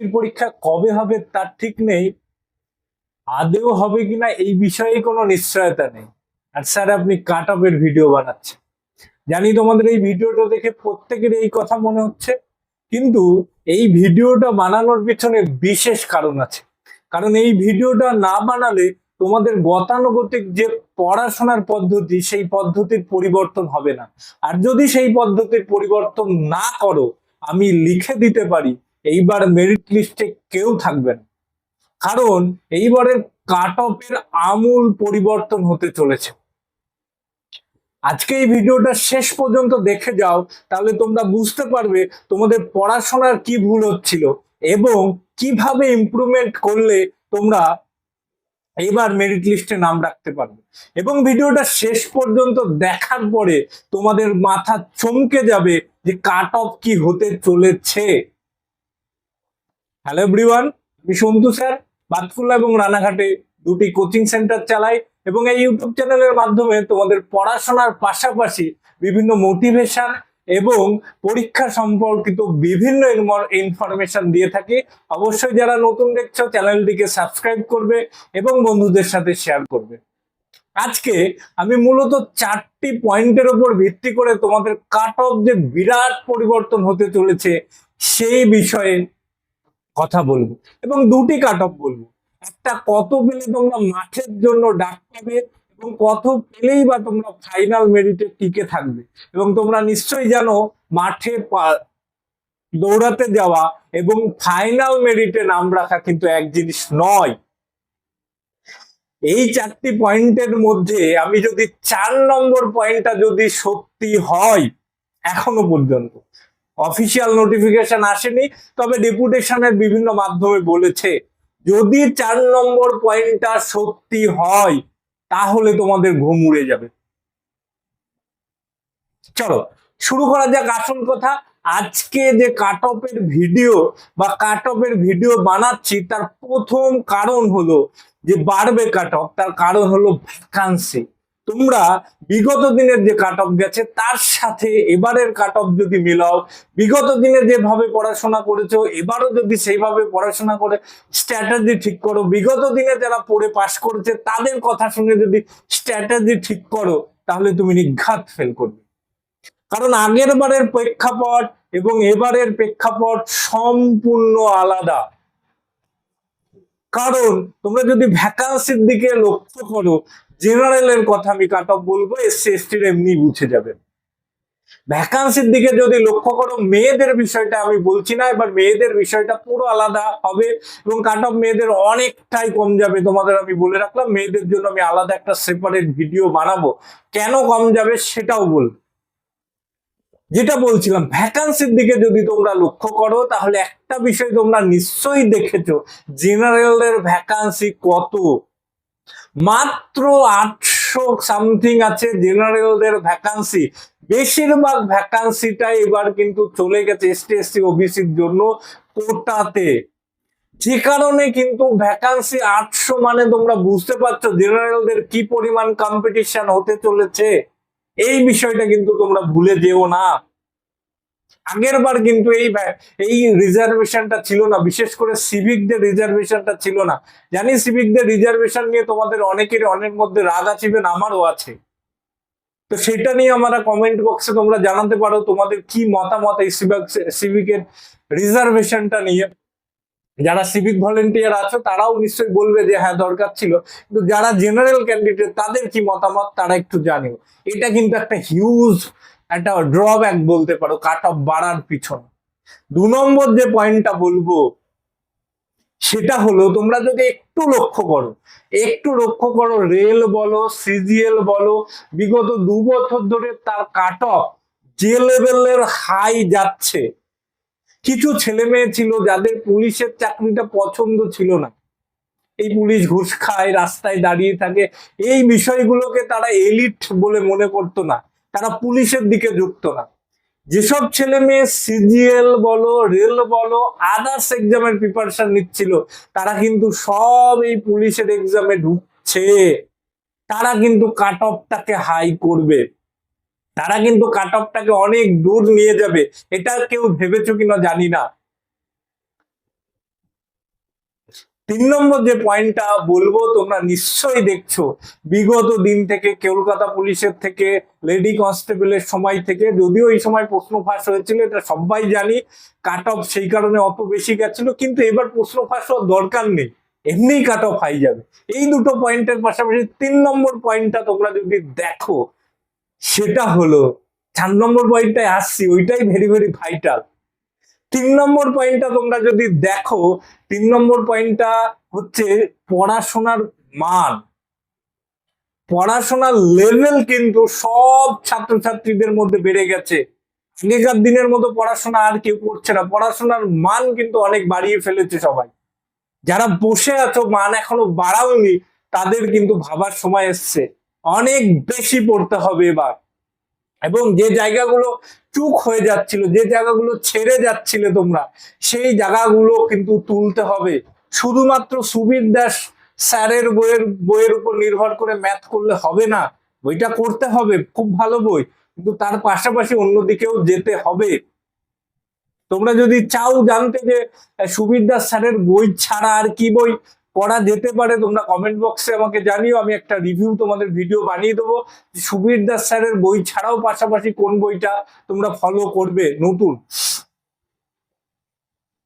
পরীক্ষা কবে হবে তার ঠিক নেই। আদেও হবে কিনা এই বিষয়ে কোনো নিশ্চয়তা নেই। আর স্যার, আপনি কাট অফের ভিডিও বানাচ্ছেন। জানি তোমাদের এই ভিডিওটা দেখে প্রত্যেকের এই কথা মনে হচ্ছে, কিন্তু এই ভিডিওটা বানানোর পিছনে বিশেষ কারণ আছে। কারণ এই ভিডিওটা না বানালে তোমাদের গতানুগতিক যে পড়াশোনার পদ্ধতি, সেই পদ্ধতির পরিবর্তন হবে না। আর যদি সেই পদ্ধতির পরিবর্তন না করো, আমি লিখে দিতে পারি এইবার মেরিট লিস্টে কেউ থাকবে না। কারণ এইবারের কাট অফের আমূল পরিবর্তন হতে চলেছে। আজকে এই ভিডিওটা শেষ পর্যন্ত দেখে যাও, তাহলে তোমরা বুঝতে পারবে তোমাদের পড়াশোনার কি ভুল হচ্ছিল এবং কীভাবে ইমপ্রুভমেন্ট করলে তোমরা এইবার মেরিট লিস্টে নাম রাখতে পারবে। এবং ভিডিওটা শেষ পর্যন্ত দেখার পরে তোমাদের মাথা চমকে যাবে যে কাট অফ কি হতে চলেছে। হ্যালো এভরিওয়ান আমি সন্তু স্যার। বাতকুল্লা এবং রানাঘাটে দুটি কোচিং সেন্টার চালাই এবং এই ইউটিউব চ্যানেলের মাধ্যমে তোমাদের পড়াশোনার পাশাপাশি বিভিন্ন মোটিভেশন এবং পরীক্ষা সম্পর্কিত বিভিন্ন ইনফরমেশন দিয়ে থাকি। অবশ্যই যারা নতুন দেখছ চ্যানেলটিকে সাবস্ক্রাইব করবে এবং বন্ধুদের সাথে শেয়ার করবে। আজকে আমি মূলত চারটি পয়েন্টের উপর ভিত্তি করে তোমাদের কাট অফ যে বিরাট পরিবর্তন হতে চলেছে, সেই বিষয়ে কথা বলব এবং দুটি কাট অফ বলব। একটা কত পেলে তোমরা মাঠের জন্য ডাক পাবে এবং কত পেলেই বা তোমরা ফাইনাল মেরিটে টিকে থাকবে। এবং তোমরা নিশ্চয়ই জানো মাঠে দৌড়াতে যাওয়া এবং ফাইনাল মেরিটে নাম রাখা কিন্তু এক জিনিস নয়। এই চারটি পয়েন্টের মধ্যে আমি যদি চার নম্বর পয়েন্টটা যদি সত্যি হয়, এখনও পর্যন্ত। অফিসিয়াল নোটিফিকেশন আসেনি, তবে ডেপুটেশনের বিভিন্ন মাধ্যমে বলেছে, যদি চার নম্বর পয়েন্টটা সত্যি হয়, তাহলে তোমাদের ঘুম উড়ে যাবে। চলো, শুরু করা যাক আসল কথা। আজকে যে কাট অফের ভিডিও বা কাট অফের ভিডিও বানাচ্ছি, তার প্রথম কারণ হলো যে বাড়বে কাট অফ তার কারণ হলো ভ্যাকান্সি তোমরা বিগত দিনের যে কাট অফ গেছে, তার সাথে এবারের কাট অফ যদি মিলাও, বিগত দিনে যেভাবে পড়াশোনা করেছ, এবারও যদি সেইভাবে পড়াশোনা করে স্ট্র্যাটেজি ঠিক করো, বিগত দিনে যারা পড়ে পাশ করেছে, তাদের কথা শুনে যদি স্ট্র্যাটেজি ঠিক করো, তাহলে তুমি নিঘাত ফেল করবে। কারণ আগের বারের প্রেক্ষাপট এবং এবারের প্রেক্ষাপট সম্পূর্ণ আলাদা। কারণ তোমরা যদি ভ্যাকান্সির দিকে লক্ষ্য করো জেনারেলের কথা আমি কাট অফ বলব এসসি এসটির এমনি বুঝে যাবে ভ্যাকান্সির দিকে যদি লক্ষ্য করো, মেয়েদের বিষয়টা আমি বলছি না, এবার মেয়েদের বিষয়টা পুরো আলাদা হবে এবং কাট অফ মেয়েদের অনেকটাই কম যাবে, তোমাদের আমি বলে রাখলাম, মেয়েদের জন্য আমি আলাদা একটা সেপারেট ভিডিও বানাবো। কেন কম যাবে সেটাও বলব। যেটা বলছিলাম ভ্যাকান্সির দিকে যদি তোমরা লক্ষ্য করো, তাহলে একটা বিষয় তোমরা নিশ্চয়ই দেখেছ, জেনারেলের ভ্যাকান্সি কত? মাত্র আটশো সামথিং আছে জেনারেলদের ভ্যাকান্সি বেশিরভাগ ভ্যাকান্সিটা এবার কিন্তু চলে গেছে এসটি এসসি ওবিসির জন্য কোটাতে। যে কারণে কিন্তু ভ্যাকান্সি আটশো মানে তোমরা বুঝতে পারছ জেনারেলদের কি পরিমাণ কম্পিটিশন হতে চলেছে। এই বিষয়টা কিন্তু তোমরা ভুলে যেও না। আগের বার কিন্তু এই এই রিজার্ভেশনটা ছিল না। বিশেষ করে সিভিকদের রিজার্ভেশনটা ছিল না। জানি সিভিকদের রিজার্ভেশন নিয়ে তোমাদের অনেকের অনেক মধ্যে রাগ আছে আমারও আছে। তো সেটা নিয়ে আমরা কমেন্ট বক্সে তোমরা জানাতে পারো তোমাদের কি মতামত এই সিভিকের রিজার্ভেশনটা নিয়ে। যারা সিভিক ভলেন্টিয়ার আছো, তারাও নিশ্চয়ই বলবে যে হ্যাঁ দরকার ছিল। কিন্তু যারা জেনারেল ক্যান্ডিডেট তাদের কি মতামত, তারা একটু জানিও। এটা কিন্তু একটা হিউজ একটা ড্রব্যাক বলতে পারো কাট অফ বাড়ার পিছনে। দু নম্বর যে পয়েন্টটা বলব, সেটা হলো তোমরা যদি একটু লক্ষ্য করো, একটু লক্ষ্য করো রেল বলো সিজিএল বলো, বিগত দু বছর ধরে তার কাট অফ যে লেভেলের হাই যাচ্ছে। কিছু ছেলে মেয়ে ছিল যাদের পুলিশের চাকরিটা পছন্দ ছিল না। এই পুলিশ ঘুষ খায়, রাস্তায় দাঁড়িয়ে থাকে, এই বিষয়গুলোকে তারা এলিট বলে মনে করতো না। তারা পুলিশের দিকে যুক্ত না। যেসব ছেলে মেয়ে সিজিএল বলো, রেল বলো আদার্স এক্সামের প্রিপারেশন নিচ্ছিল, তারা কিন্তু সব এই পুলিশের এক্সামে ঢুকছে। তারা কিন্তু কাট অফটাকে হাই করবে। তারা কিন্তু কাট অফটাকে অনেক দূর নিয়ে যাবে। এটা কেউ ভেবেছ কিনা জানি না। তিন নম্বর যে পয়েন্টটা বলব, তোমরা নিশ্চয়ই দেখছ। বিগত দিন থেকে কলকাতা পুলিশের থেকে লেডি কনস্টেবলের সময় থেকে, যদিও এই সময় প্রশ্ন ফাঁস হয়েছিল, এটা সবাই জানি কাট অফ সেই কারণে অত বেশি গেছিল, কিন্তু এবার প্রশ্ন ফাঁস হওয়ার দরকার নেই এমনিই কাট অফ হাই যাবে। এই দুটো পয়েন্টের পাশাপাশি তিন নম্বর পয়েন্টটা তোমরা যদি দেখো, সেটা হলো, চার নম্বর পয়েন্টটায় আসছি, ওইটাই ভেরি ভেরি ভাইটাল তিন নম্বর পয়েন্টটা তোমরা যদি দেখো, তিন নম্বর পয়েন্টটা হচ্ছে পড়াশোনার মান। পড়াশোনার লেভেল কিন্তু সব ছাত্রছাত্রীদের মধ্যে বেড়ে গেছে। আগেকার দিনের মতো পড়াশোনা আর কেউ করছে না। পড়াশোনার মান কিন্তু অনেক বাড়িয়ে ফেলেছে সবাই। যারা বসে আছো, মান এখনও বাড়াওনি, তাদের কিন্তু ভাবার সময় এসছে। অনেক বেশি পড়তে হবে এবার। এবং যে জায়গাগুলো চুক হয়ে যাচ্ছিল, যে জায়গাগুলো ছেড়ে যাচ্ছিলে তোমরা, সেই জায়গাগুলো কিন্তু তুলতে হবে। শুধুমাত্র সুবীর দাস স্যারের বইয়ের বইয়ের উপর নির্ভর করে ম্যাথ করলে হবে না। বইটা করতে হবে, খুব ভালো বই, কিন্তু তার পাশাপাশি অন্যদিকেও যেতে হবে। তোমরা যদি চাও জানতে যে সুবীর দাস স্যারের বই ছাড়া আর কি বই পড়া যেতে পারে, তোমরা কমেন্ট বক্সে আমাকে জানিও, আমি একটা রিভিউ তোমাদের ভিডিও বানিয়ে দেবো। সুবীর দাস স্যারের বই ছাড়াও পাশাপাশি কোন বইটা তোমরা ফলো করবে, নতুন?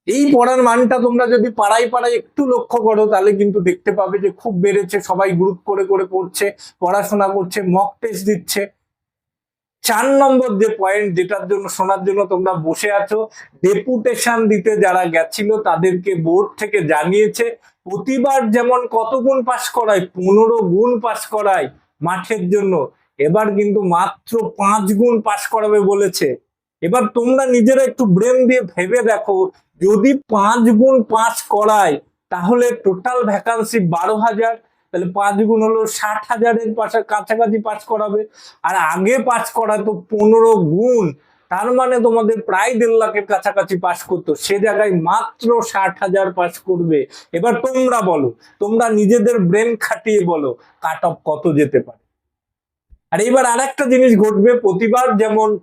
এই পড়ার মানটা তোমরা যদি পাড়ায় পাড়ায় একটু লক্ষ্য করো, তাহলে কিন্তু দেখতে পাবে যে খুব বেড়েছে, সবাই গ্রুপ করে করে পড়ছে, পড়াশোনা করছে মক টেস্ট দিচ্ছে। চার নম্বর যে পয়েন্ট যেটার জন্য, শোনার জন্য তোমরা বসে আছো ডেপুটেশন দিতে যারা গেছিল, তাদেরকে বোর্ড থেকে জানিয়েছে প্রতিবার যেমন কত গুণ পাশ করায়, পনেরো গুণ পাশ করায় মাঠের জন্য, এবার কিন্তু মাত্র পাঁচ গুণ পাশ করাবে বলেছে। এবার তোমরা নিজেরা একটু ব্রেন দিয়ে ভেবে দেখো, যদি পাঁচ গুণ পাস করায়, তাহলে টোটাল ভ্যাকান্সি বারো হাজার, তাহলে পাঁচ গুণ হলো ষাট হাজারের পাশে, কাছাকাছি পাস করাবে, আর আগে পাস করাতো পনেরো গুণ। তার মানে তোমাদের প্রায় দেড় লাখের কাছাকাছি পাস করতো। সে জায়গায় মাত্র ষাট হাজার পাস করবে। এবার তোমরা বলো, তোমরা নিজেদের ব্রেন খাটিয়ে বলো, কাট অফ কত যেতে পারে? আর এবার আরেকটা জিনিস ঘটবে, প্রতিবার যেমন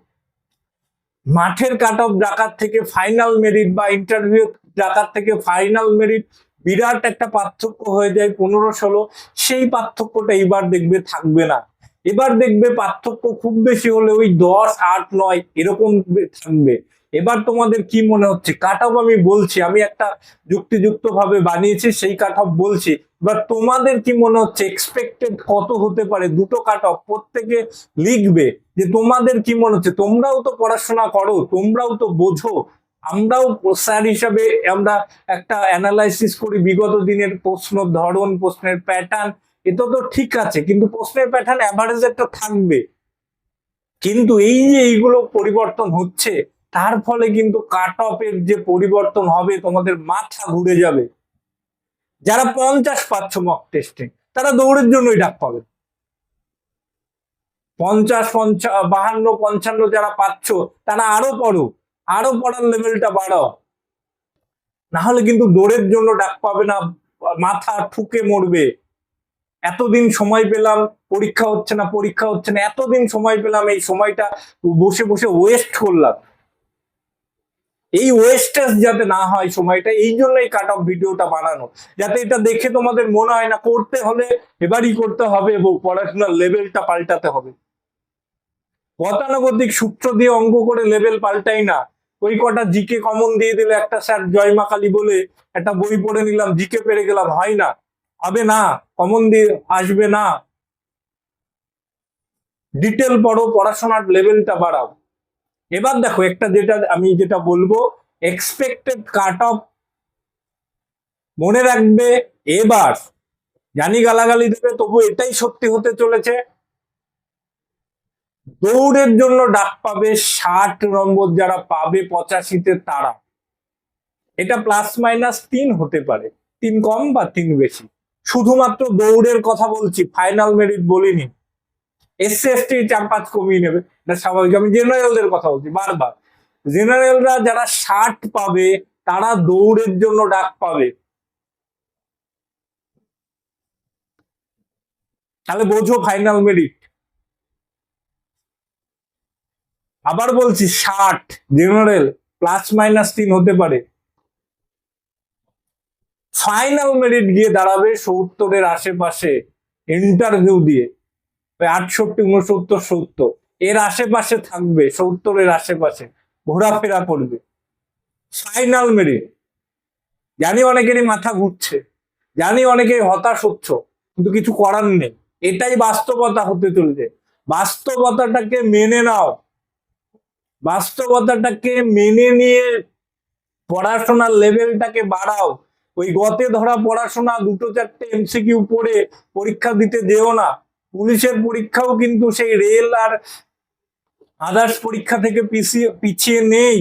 মাঠের কাট অফ ডাকাত থেকে ফাইনাল মেরিট বা ইন্টারভিউ ডাকাত থেকে ফাইনাল মেরিট বিরাট একটা পার্থক্য হয়ে যায়, পনেরো ষোলো। সেই পার্থক্যটা এবার দেখবে থাকবে না। এবার দেখবে পার্থক্য খুব বেশি হলে ওই দশ, আট, নয় এরকম থাকবে। এবার তোমাদের কি মনে হচ্ছে? কাট অফ আমি বলছি, আমি একটা যুক্তিযুক্ত ভাবে বানিয়েছি, সেই কাট অফ বলছি। এবার তোমাদের কি মনে হচ্ছে? এক্সপেক্টেড কত হতে পারে? দুটো কাট অফ প্রত্যেকে লিখবে। যে তোমাদের কি মনে হচ্ছে? তোমরাও তো পড়াশোনা করো, তোমরাও তো বোঝো। আমরাও স্যার হিসাবে আমরা একটা অ্যানালাইসিস করি, বিগত দিনের প্রশ্ন ধরন, প্রশ্নের প্যাটার্ন এটা তো ঠিক আছে, কিন্তু প্রশ্নের প্যাটার্ন অ্যাভারেজ একটা থাকবে। কিন্তু এই যে এইগুলো পরিবর্তন হচ্ছে, তার ফলে কিন্তু কাট অফের যে পরিবর্তন হবে, তোমাদের মাথা ঘুরে যাবে। যারা পঞ্চাশ পাচ্ছ মক টেস্টে তারা দৌড়ের জন্যই ডাক পাবে। পঞ্চাশ, পঞ্চা, বাহান্ন, পঞ্চান্ন যারা পাচ্ছ, তারা আরও পড়ো, আরও পড়ার লেভেলটা বাড়াও। না হলে কিন্তু দৌড়ের জন্য ডাক পাবে না, মাথা ঠুকে মরবে। এতদিন সময় পেলাম, পরীক্ষা হচ্ছে না, পরীক্ষা হচ্ছে না, এতদিন সময় পেলাম, এই সময়টা বসে বসে ওয়েস্ট করলাম। এই ওয়েস্টেজ যাতে না হয় সময়টা, এই জন্যই কাট অফ ভিডিওটা বানানো। যাতে এটা দেখে তোমাদের মনে হয় না, করতে হলে এবারই করতে হবে এবং পড়াশোনার লেভেলটা পাল্টাতে হবে। গতানুগতিক সূত্র দিয়ে অঙ্ক করে লেভেল পাল্টাই না। ওই কটা জিকে কমন দিয়ে দিলে একটা স্যার জয়মা কালী বলে একটা বই পড়ে নিলাম জিকে পেরে গেলাম, হয় না। হবে না কমন দিয়ে আসবে না। ডিটেল পড়ো, পড়াশোনার লেভেলটা বাড়াও। এবার দেখো, একটা যেটা আমি যেটা বলব এক্সপেক্টেড কাট অফ মনে রাখবে, এবার জানি গালাগালি দেবে, তবু এটাই সত্যি হতে চলেছে। দৌড়ের জন্য ডাক পাবে ষাট নম্বর, যারা পাবে পঁচাশিতে তারা। এটা প্লাস মাইনাস তিন হতে পারে, তিন কম বা তিন বেশি। শুধুমাত্র দৌড়ের কথা বলছি ফাইনাল মেরিট বলিনি। এসসি এসটি চার পাঁচ কমিয়ে নেবে, এটা স্বাভাবিক। আমি জেনারেলদের কথা বলছি, বারবার। জেনারেলরা যারা ষাট পাবে, তারা দৌড়ের জন্য ডাক পাবে। তাহলে বোঝো ফাইনাল মেরিট আবার বলছি ষাট, জেনারেল প্লাস মাইনাস তিন হতে পারে। ফাইনাল মেরিট গিয়ে দাঁড়াবে সত্তরের আশেপাশে ইন্টারভিউ দিয়ে। আটষট্টি, উনসত্তর, সত্তর। এর আশেপাশে থাকবে, সত্তরের আশেপাশে। ঘোরাফেরা করবে। ফাইনাল মেরিট জানি অনেকেরই মাথা ঘুরছে। জানি অনেকেই হতাশ হচ্ছ, কিন্তু কিছু করার নেই। এটাই বাস্তবতা হতে চলছে। বাস্তবতাটাকে মেনে নাও। বাস্তবতাটাকে মেনে নিয়ে পড়াশোনার লেভেলটাকে বাড়াও। ওই গতে ধরা পড়াশোনা, দুটো চারটে এমসিকিউ পড়ে পরীক্ষা দিতে যেও না। পুলিশের পরীক্ষাও কিন্তু সেই রেল আর আদার্স পরীক্ষা থেকে পিছিয়ে পিছিয়ে নেই।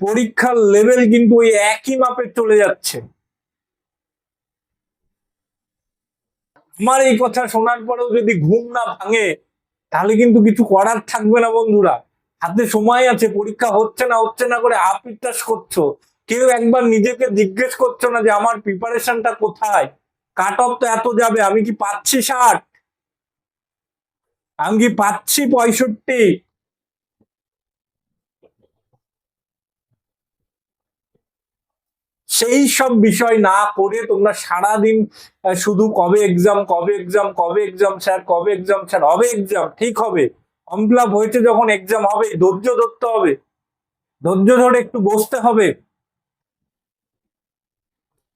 পরীক্ষার লেভেল কিন্তু ওই একই মাপে চলে যাচ্ছে। আমার এই কথা শোনার পরেও যদি ঘুম না ভাঙে, তাহলে কিন্তু কিছু করার থাকবে না বন্ধুরা। হাতে সময় আছে, পরীক্ষা হচ্ছে না হচ্ছে না করে আপিটাস করছ। কেউ একবার নিজেকে জিজ্ঞেস করছ না যে আমার প্রিপারেশনটা কোথায়? কাট অফ তো এত যাবে আমি কি পাচ্ছি ষাট? আমি কি পাচ্ছি পঁয়ষট্টি? সেই সব বিষয় না করে তোমরা সারাদিন আহ, শুধু কবে এক্সাম কবে এক্সাম কবে এক্সাম স্যার কবে এক্সাম স্যার হবে এক্সাম ঠিক হবে। ফর্ম হয়েছে যখন এক্সাম হবে ধৈর্য ধরতে হবে। ধৈর্য ধরে একটু বসতে হবে।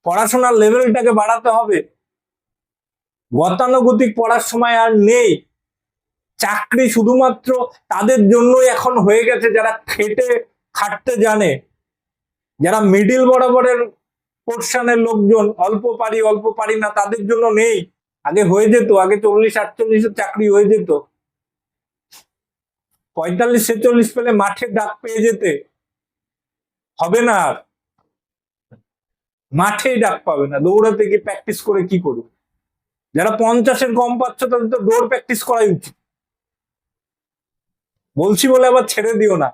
পড়াশোনার লেভেলটাকে বাড়াতে হবে। গতানুগতিক পড়ার সময় আর নেই। চাকরি শুধুমাত্র তাদের জন্যই এখন হয়ে গেছে যারা খেটে খাটতে জানে। যারা মিডিল বরাবরের পোর্শনের লোকজন, অল্প পারি অল্প পারি না, তাদের জন্য নেই। আগে হয়ে যেত, আগে চল্লিশ আটচল্লিশের চাকরি হয়ে যেত। পঁয়তাল্লিশ, ছেচল্লিশ পেলে মাঠে ডাক পেয়ে যেতে। হবে না আর। মাঠেই ডাক পাবে না, দৌড়াতে গিয়ে প্র্যাকটিস করে কি করবে? যারা পঞ্চাশের কম পাচ্ছ তাদের তো দৌড় প্র্যাকটিস করাই উচিত। বলছি বলে আবার ছেড়ে দিও না,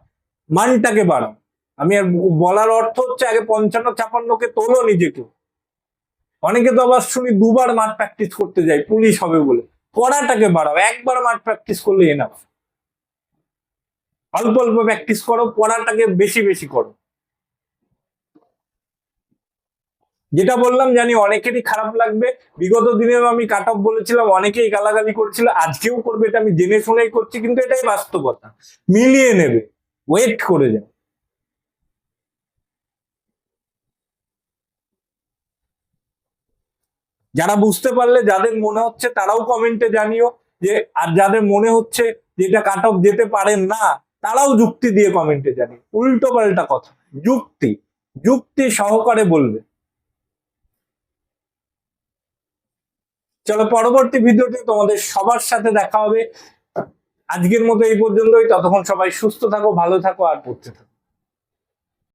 মানটাকে বাড়াও। আমি আর বলার অর্থ হচ্ছে আগে পঞ্চান্ন ছাপান্নকে তোলো নিজেকে। অনেকে তো আবার শুনি দুবার মাঠ প্র্যাকটিস করতে যায় পুলিশ হবে বলে। পড়াটাকে বাড়াও, একবার মাঠ প্র্যাকটিস করলে এনা অল্প অল্প প্র্যাকটিস করো পড়াটাকে বেশি বেশি করো। যেটা বললাম, জানি অনেকেরই খারাপ লাগবে। বিগত দিনেও আমি কাট অফ বলেছিলাম, অনেকেই গালাগালি করেছিল, আজকেও করবে এটা আমি জেনে শুনেই করছি, কিন্তু এটাই বাস্তবতা। মিলিয়ে নেবে ওয়েট করে যাও। যারা বুঝতে পারলে, যাদের মনে হচ্ছে, তারাও কমেন্টে জানিও যে, আর যাদের মনে হচ্ছে যে এটা কাট অফ যেতে পারেন না, তারাও যুক্তি দিয়ে কমেন্টে জানিও। উল্টো পাল্টা কথা, যুক্তি যুক্তি সহকারে বলবে। চলো পরবর্তী ভিডিওতে তোমাদের সবার সাথে দেখা হবে। আজকের মতো এই পর্যন্তই। ততক্ষণ সবাই সুস্থ থাকো, ভালো থাকো, আর পড়তে থাকো।